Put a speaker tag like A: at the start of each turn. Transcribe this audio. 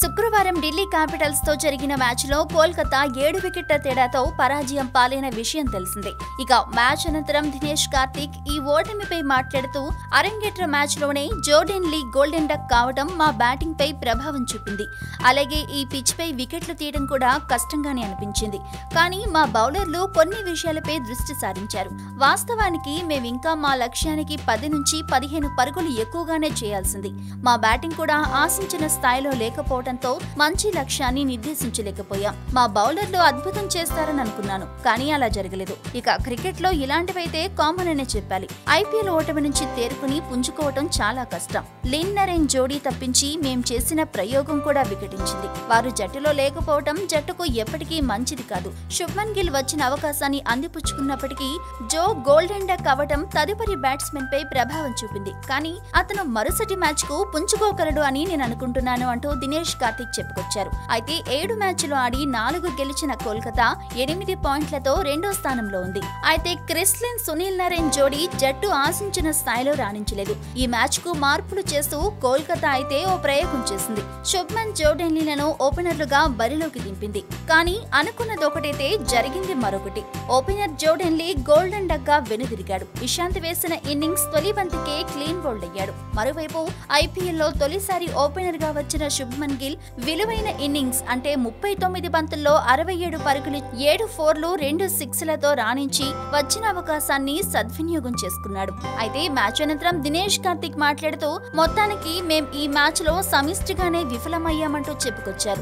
A: శుక్రవారం ఢిల్లీ క్యాపిటల్స్తో జరిగిన మ్యాచ్లో కోల్కతా ఏడు వికెట్ల తేడాతో పరాజయం పాలైన విషయం తెలిసిందే. ఇక మ్యాచ్ అనంతరం దినేష్ కార్తిక్ ఈ ఓటమిపై మాట్లాడుతూ అరంగేట్ర మ్యాచ్లోనే జోర్డెన్ లీ గోల్డెన్ డక్ కావడం మా బ్యాటింగ్ పై ప్రభావం చూపింది. అలాగే ఈ పిచ్ పై వికెట్లు తీయడం కూడా కష్టంగానే అనిపించింది. కానీ మా బౌలర్లు కొన్ని విషయాలపై దృష్టి సారించారు. వాస్తవానికి మేమింకా మా లక్ష్యానికి పది నుంచి పదిహేను పరుగులు ఎక్కువగానే చేయాల్సింది. మా బ్యాటింగ్ కూడా ఆశించిన స్థాయిలో లేకపోవడం లేకపోవడంతో మంచి లక్ష్యాన్ని నిర్దేశించలేకపోయాం. మా బౌలర్లు అద్భుతం చేస్తారని అనుకున్నాను కానీ అలా జరగలేదు. ఇక క్రికెట్లో ఇలాంటివైతే కామన్ అనే చెప్పాలి. ఐపీఎల్ ఓటమి నుంచి తేరుకుని పుంజుకోవటం చాలా కష్టం. లిన్నరేన్ జోడీ తప్పించి మేం చేసిన ప్రయోగం కూడా వికటించింది. వారు జట్టులో లేకపోవటం జట్టుకు ఎప్పటికీ మంచిది కాదు. శుభ్మన్ గిల్ వచ్చిన అవకాశాన్ని అందిపుచ్చుకున్నప్పటికీ జో గోల్డెన్ డక్ అవ్వటం తదుపరి బ్యాట్స్మెన్ పై ప్రభావం చూపింది. కానీ అతను మరుసటి మ్యాచ్కు పుంజుకోగలడు అని నేను అనుకుంటున్నాను అంటూ దినేష్ కార్తిక్ చెప్పుకొచ్చారు. అయితే ఏడు మ్యాచ్లు ఆడి నాలుగు గెలిచిన కోల్కతా ఎనిమిది పాయింట్లతో రెండో స్థానంలో ఉంది. అయితే క్రిస్లిన్ సునీల్ నరేన్ జోడీ జట్టు ఆశించిన స్థాయిలో రాణించలేదు. ఈ మ్యాచ్కు మార్పులు చేస్తూ కోల్కతా అయితే ఓ ప్రయోగం చేసింది. శుభ్మన్ జోడెన్లీలను ఓపెనర్లుగా బరిలోకి దింపింది. కానీ అనుకున్నది ఒకటైతే జరిగింది మరొకటి. ఓపెనర్ జోడెన్లీ గోల్డెన్ డగ్గా వెనుదిరిగాడు. ఇషాంత్ వేసిన ఇన్నింగ్స్ తొలి బంతికే క్లీన్ బౌల్డ్ అయ్యాడు. మరోవైపు ఐపీఎల్లో తొలిసారి ఓపెనర్గా వచ్చిన శుభ్మన్ గిల్ విలువైన ఇన్నింగ్స్ అంటే ముప్పై తొమ్మిది బంతుల్లో అరవై ఏడు పరుగులు ఏడు ఫోర్లు రెండు సిక్స్లతో రాణించి వచ్చిన అవకాశాన్ని సద్వినియోగం చేసుకున్నాడు. అయితే మ్యాచ్ అనంతరం దినేష్ కార్తిక్ మాట్లాడుతూ మొత్తానికి మేం ఈ మ్యాచ్లో సమిష్టిగానే విఫలమయ్యామంటూ చెప్పుకొచ్చారు.